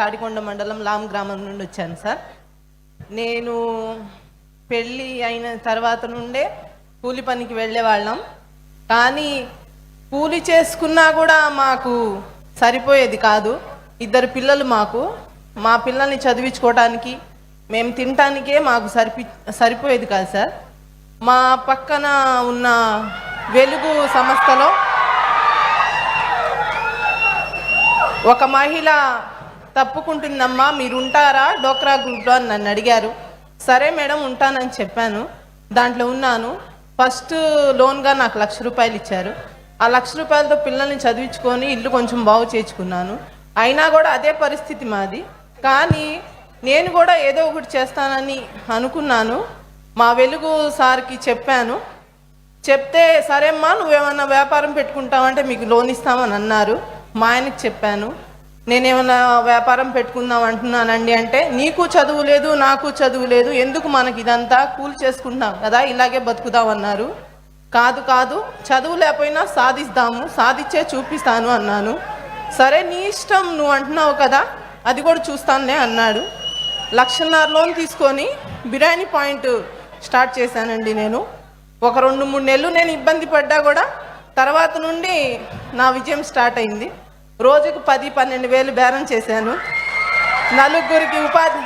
తాడికొండ మండలం లామ్ గ్రామం నుండి వచ్చాను సార్. నేను పెళ్ళి అయిన తర్వాత నుండే కూలి పనికి వెళ్ళేవాళ్ళం. కానీ కూలి చేసుకున్నా కూడా మాకు సరిపోయేది కాదు. ఇద్దరు పిల్లలు మాకు. మా పిల్లల్ని చదివించుకోవడానికి మేము తినటానికే మాకు సరిపి సరిపోయేది కాదు సార్. మా పక్కన ఉన్న వెలుగు సంస్థలో ఒక మహిళ తప్పుకుంటుందమ్మా మీరు ఉంటారా డోక్రా గ్రూప్లో అని నన్ను అడిగారు. సరే మేడం ఉంటానని చెప్పాను. దాంట్లో ఉన్నాను. ఫస్ట్ లోన్గా నాకు లక్ష రూపాయలు ఇచ్చారు. ఆ లక్ష రూపాయలతో పిల్లల్ని చదివించుకొని ఇల్లు కొంచెం బాగు చేర్చుకున్నాను అయినా కూడా అదే పరిస్థితి మాది. కానీ నేను కూడా ఏదో ఒకటి చేస్తానని అనుకున్నాను. మా వెలుగు సార్కి చెప్పాను. చెప్తే సరేమ్మా నువ్వేమన్నా వ్యాపారం పెట్టుకుంటావంటే మీకు లోన్ ఇస్తామని అన్నారు. మా ఆయనకి చెప్పాను. నేనేమన్నా వ్యాపారం పెట్టుకుందాం అంటున్నానండి అంటే నీకు చదువు లేదు నాకు చదువు లేదు ఎందుకు మనకి ఇదంతా కూల్ చేసుకుంటున్నాం కదా ఇలాగే బతుకుదాం అన్నారు. కాదు కాదు చదువు లేకపోయినా సాధిస్తాము సాధించే చూపిస్తాను అన్నాను. సరే నీ ఇష్టం నువ్వు అంటున్నావు కదా అది కూడా చూస్తానులే అన్నాడు. లక్షన్నర లోన్ తీసుకొని బిర్యానీ పాయింట్ స్టార్ట్ చేశానండి నేను. ఒక రెండు మూడు నెలలు నేను ఇబ్బంది పడ్డా కూడా తర్వాత నుండి నా విజయం స్టార్ట్ అయింది. రోజుకు పది పన్నెండు వేలు బేరం చేశాను. నలుగురికి ఉపాధి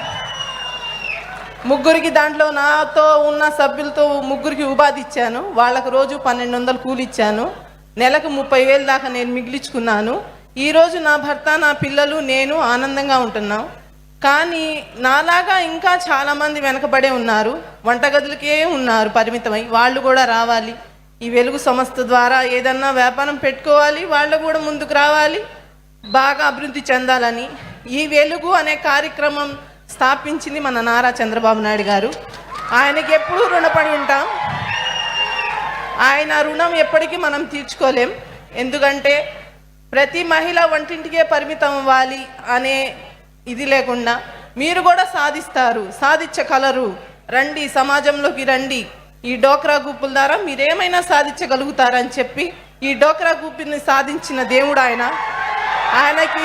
ముగ్గురికి దాంట్లో నాతో ఉన్న సభ్యులతో ముగ్గురికి ఉపాధి ఇచ్చాను. వాళ్ళకు రోజు పన్నెండు వందలు కూలి ఇచ్చాను. నెలకు ముప్పై వేలు దాకా నేను మిగిలించుకున్నాను. ఈరోజు నా భర్త నా పిల్లలు నేను ఆనందంగా ఉంటున్నాం. కానీ నాలాగా ఇంకా చాలామంది వెనకబడే ఉన్నారు. వంటగదులకే ఉన్నారు పరిమితమై. వాళ్ళు కూడా రావాలి. ఈ వెలుగు సంస్థ ద్వారా ఏదన్నా వ్యాపారం పెట్టుకోవాలి. వాళ్ళు కూడా ముందుకు రావాలి. బాగా అభివృద్ధి చెందాలని ఈ వెలుగు అనే కార్యక్రమం స్థాపించింది మన నారా చంద్రబాబు నాయుడు గారు. ఆయనకి ఎప్పుడూ రుణపడి ఉంటాం. ఆయన రుణం ఎప్పటికీ మనం తీర్చుకోలేం. ఎందుకంటే ప్రతి మహిళ వంటింటికే పరిమితం అవ్వాలి అనే ఇది లేకుండా మీరు కూడా సాధిస్తారు సాధించగలరు. రండి సమాజంలోకి రండి. ఈ డోక్రా గ్రూపుల ద్వారా మీరేమైనా సాధించగలుగుతారని చెప్పి ఈ డోక్రా గ్రూపుని సాధించిన దేవుడు ఆయన. ఆయనకి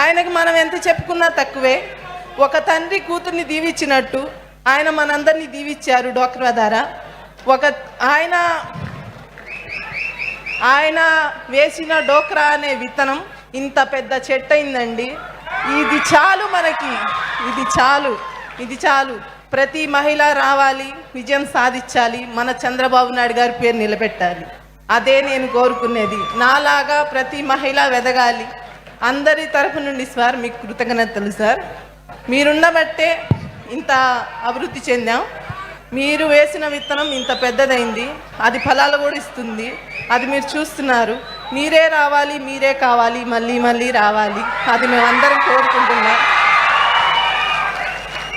ఆయనకి మనం ఎంత చెప్పుకున్నా తక్కువే. ఒక తండ్రి కూతుర్ని దీవించినట్టు ఆయన మనందరినీ దీవించారు డోక్రా ద్వారా ఒక ఆయన ఆయన వేసిన డోక్రా అనే విత్తనం ఇంత పెద్ద చెట్టు అయిందండి ఇది చాలు మనకి ఇది చాలు ఇది చాలు. ప్రతి మహిళ రావాలి విజయం సాధించాలి మన చంద్రబాబు నాయుడు గారి పేరు నిలబెట్టాలి. అదే నేను కోరుకునేది. నాలాగా ప్రతి మహిళ వెదగాలి. అందరి తరఫు నుండి సార్ మీకు కృతజ్ఞతలు సార్. మీరుండబట్టే ఇంత అభివృద్ధి చెందాం. మీరు వేసిన విత్తనం ఇంత పెద్దదైంది. అది ఫలాలు కూడా ఇస్తుంది. అది మీరు చూస్తున్నారు. మీరే రావాలి మీరే కావాలి మళ్ళీ మళ్ళీ రావాలి. అది మేమందరం కోరుకుంటున్నాం.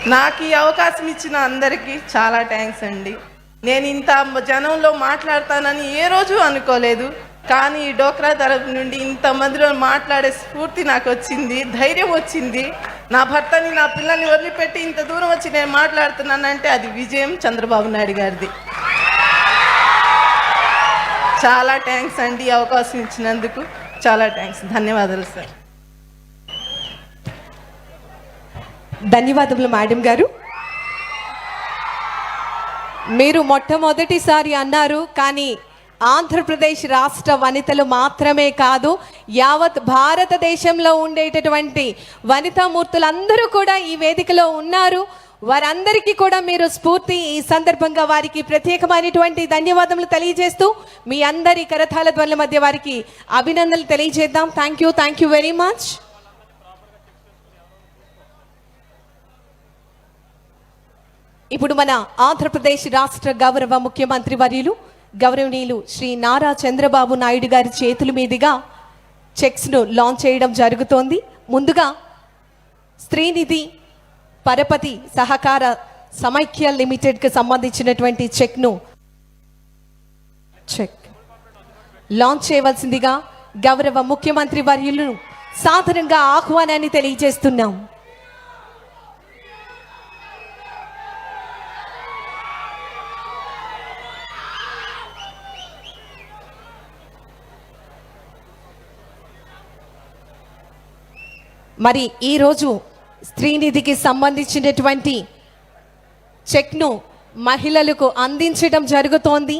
నాకు ఈ అవకాశం ఇచ్చిన అందరికీ చాలా థ్యాంక్స్ అండి. నేను ఇంత జనంలో మాట్లాడతానని ఏ రోజు అనుకోలేదు. కానీ ఈ డోక్రా తరఫు నుండి ఇంతమందిలో మాట్లాడే స్ఫూర్తి నాకు వచ్చింది ధైర్యం వచ్చింది. నా భర్తని నా పిల్లల్ని వదిలిపెట్టి ఇంత దూరం వచ్చి నేను మాట్లాడుతున్నానంటే అది విజయం చంద్రబాబు నాయుడు గారిది. చాలా థ్యాంక్స్ అండి అవకాశం ఇచ్చినందుకు. చాలా థ్యాంక్స్. ధన్యవాదాలు సార్. ధన్యవాదములు మేడం గారు. మీరు మొట్టమొదటిసారి అన్నారు కానీ ఆంధ్రప్రదేశ్ రాష్ట్ర వనితలు మాత్రమే కాదు యావత్ భారతదేశంలో ఉండేటటువంటి వనితామూర్తులందరూ కూడా ఈ వేదికలో ఉన్నారు. వారందరికీ కూడా మీరు స్ఫూర్తి ఈ సందర్భంగా వారికి ప్రత్యేకమైనటువంటి ధన్యవాదములు తెలియజేస్తూ మీ అందరి కరతాల ధ్వనుల మధ్య వారికి అభినందనలు తెలియజేద్దాం. Thank you thank you very much ఇప్పుడు మన ఆంధ్రప్రదేశ్ రాష్ట్ర గౌరవ ముఖ్యమంత్రి వర్యులు గౌరవనీయులు శ్రీ నారా చంద్రబాబు నాయుడు గారి చేతుల మీదుగా చెక్స్ను లాంచ్ చేయడం జరుగుతోంది. ముందుగా స్త్రీనిధి పరపతి సహకార సమైక్య లిమిటెడ్కి సంబంధించినటువంటి చెక్ను చెక్ లాంచ్ చేయవలసిందిగా గౌరవ ముఖ్యమంత్రి వర్యులను సాధారణంగా ఆహ్వానాన్ని తెలియజేస్తున్నాం. మరి ఈరోజు స్త్రీనిధికి సంబంధించినటువంటి చెక్ను మహిళలకు అందించడం జరుగుతోంది.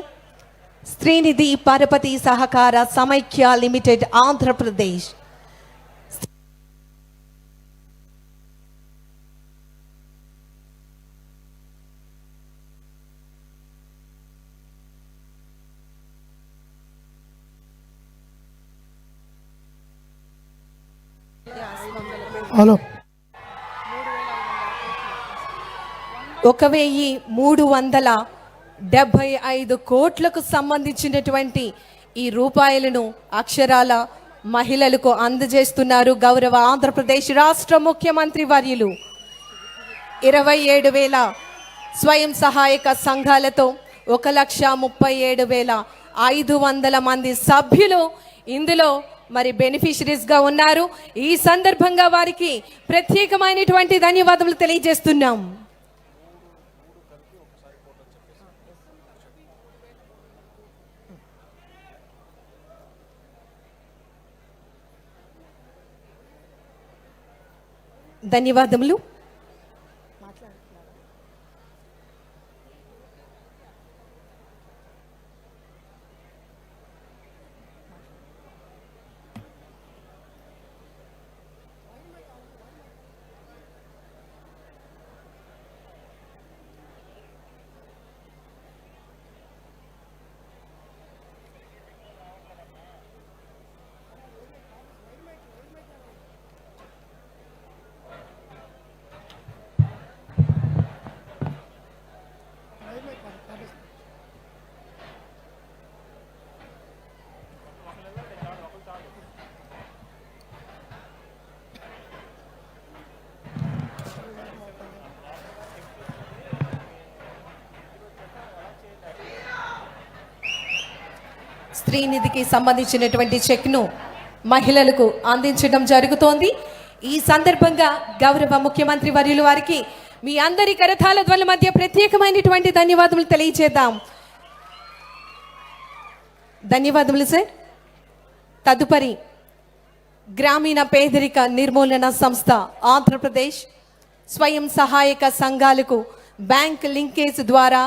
స్త్రీనిధి పరపతి సహకార సమైక్య లిమిటెడ్ ఆంధ్రప్రదేశ్. హలో. ఒక వెయ్యి మూడు వందల డెబ్బై ఐదు కోట్లకు సంబంధించినటువంటి ఈ రూపాయలను అక్షరాల మహిళలకు అందజేస్తున్నారు గౌరవ ఆంధ్రప్రదేశ్ రాష్ట్ర ముఖ్యమంత్రి వర్యులు. ఇరవై ఏడు వేల స్వయం సహాయక సంఘాలతో ఒక లక్ష ముప్పై ఏడు వేల ఐదు వందల మంది సభ్యులు ఇందులో మరి బెనిఫిషరీస్గా ఉన్నారు. ఈ సందర్భంగా వారికి ప్రత్యేకమైనటువంటి ధన్యవాదములు తెలియజేస్తున్నాం. ధన్యవాదములు. స్త్రీనిధికి సంబంధించినటువంటి చెక్ను మహిళలకు అందించడం జరుగుతోంది. ఈ సందర్భంగా గౌరవ ముఖ్యమంత్రి వర్యులు వారికి మీ అందరి కరతాల ధ్వల మధ్య ప్రత్యేకమైనటువంటి ధన్యవాదములు తెలియజేద్దాం ధన్యవాదములు సార్. తదుపరి గ్రామీణ పేదరిక నిర్మూలన సంస్థ ఆంధ్రప్రదేశ్ స్వయం సహాయక సంఘాలకు బ్యాంక్ లింకేజ్ ద్వారా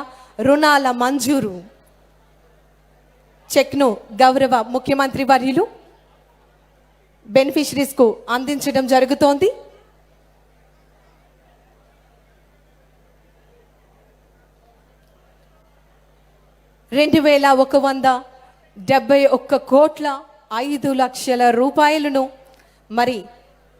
రుణాల మంజూరు. చెక్ను గౌరవ ముఖ్యమంత్రి వర్యులు బెనిఫిషరీస్కు అందించడం జరుగుతోంది. రెండు వేల ఒక వంద డెబ్బై ఒక్క కోట్ల ఐదు లక్షల రూపాయలను మరి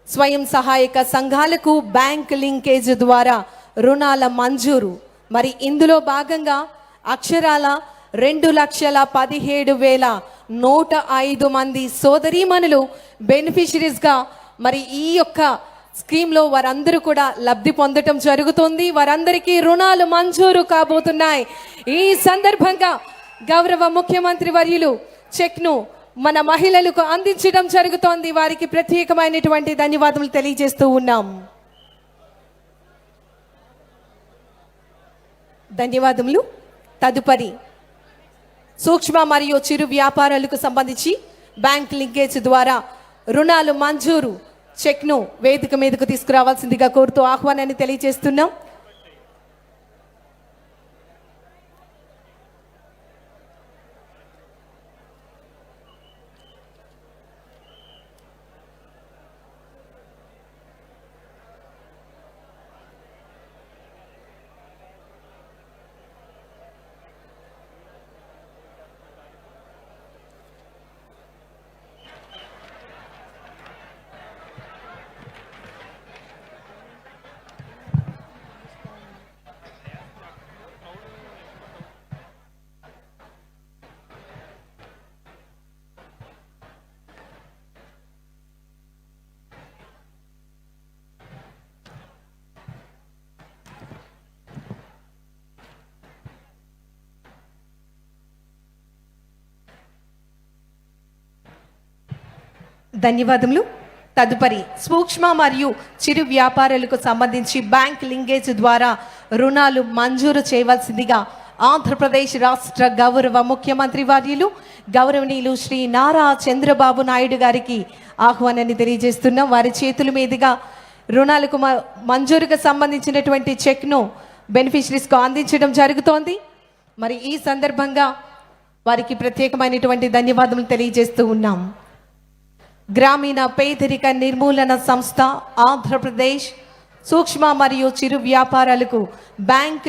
స్వయం సహాయక సంఘాలకు బ్యాంక్ లింకేజ్ ద్వారా రుణాల మంజూరు. మరి ఇందులో భాగంగా అక్షరాల రెండు లక్షల పదిహేడు వేల నూట ఐదు మంది సోదరీమణులు బెనిఫిషరీస్గా మరి ఈ యొక్క స్కీమ్లో వారందరూ కూడా లబ్ధి పొందటం జరుగుతుంది. వారందరికీ రుణాలు మంజూరు కాబోతున్నాయి. ఈ సందర్భంగా గౌరవ ముఖ్యమంత్రి వర్యులు చెక్ను మన మహిళలకు అందించడం జరుగుతోంది. వారికి ప్రత్యేకమైనటువంటి ధన్యవాదములు తెలియజేస్తూ ఉన్నాం. ధన్యవాదములు. తదుపరి సూక్ష్మ మరియు చిరు వ్యాపారాలకు సంబంధించి బ్యాంక్ లింకేజ్ ద్వారా రుణాలు మంజూరు చెక్ను వేదిక మీదకు తీసుకురావాల్సిందిగా కోరుతూ ఆహ్వానాన్ని తెలియజేస్తున్నాం. ధన్యవాదములు. తదుపరి సూక్ష్మ మరియు చిరు వ్యాపారులకు సంబంధించి బ్యాంక్ లింకేజ్ ద్వారా రుణాలు మంజూరు చేయవలసిందిగా ఆంధ్రప్రదేశ్ రాష్ట్ర గౌరవ ముఖ్యమంత్రి వర్యులు గౌరవనీయులు శ్రీ నారా చంద్రబాబు నాయుడు గారికి ఆహ్వానాన్ని తెలియజేస్తున్నాం. వారి చేతుల మీదుగా రుణాలకు మ- మంజూరుకు సంబంధించినటువంటి చెక్ను బెనిఫిషరీస్కు అందించడం జరుగుతోంది. మరి ఈ సందర్భంగా వారికి ప్రత్యేకమైనటువంటి ధన్యవాదములు తెలియజేస్తూ ఉన్నాం. గ్రామీణ పేదరిక నిర్మూలన సంస్థ ఆంధ్రప్రదేశ్ సూక్ష్మ మరియు చిరు వ్యాపారాలకు బ్యాంక్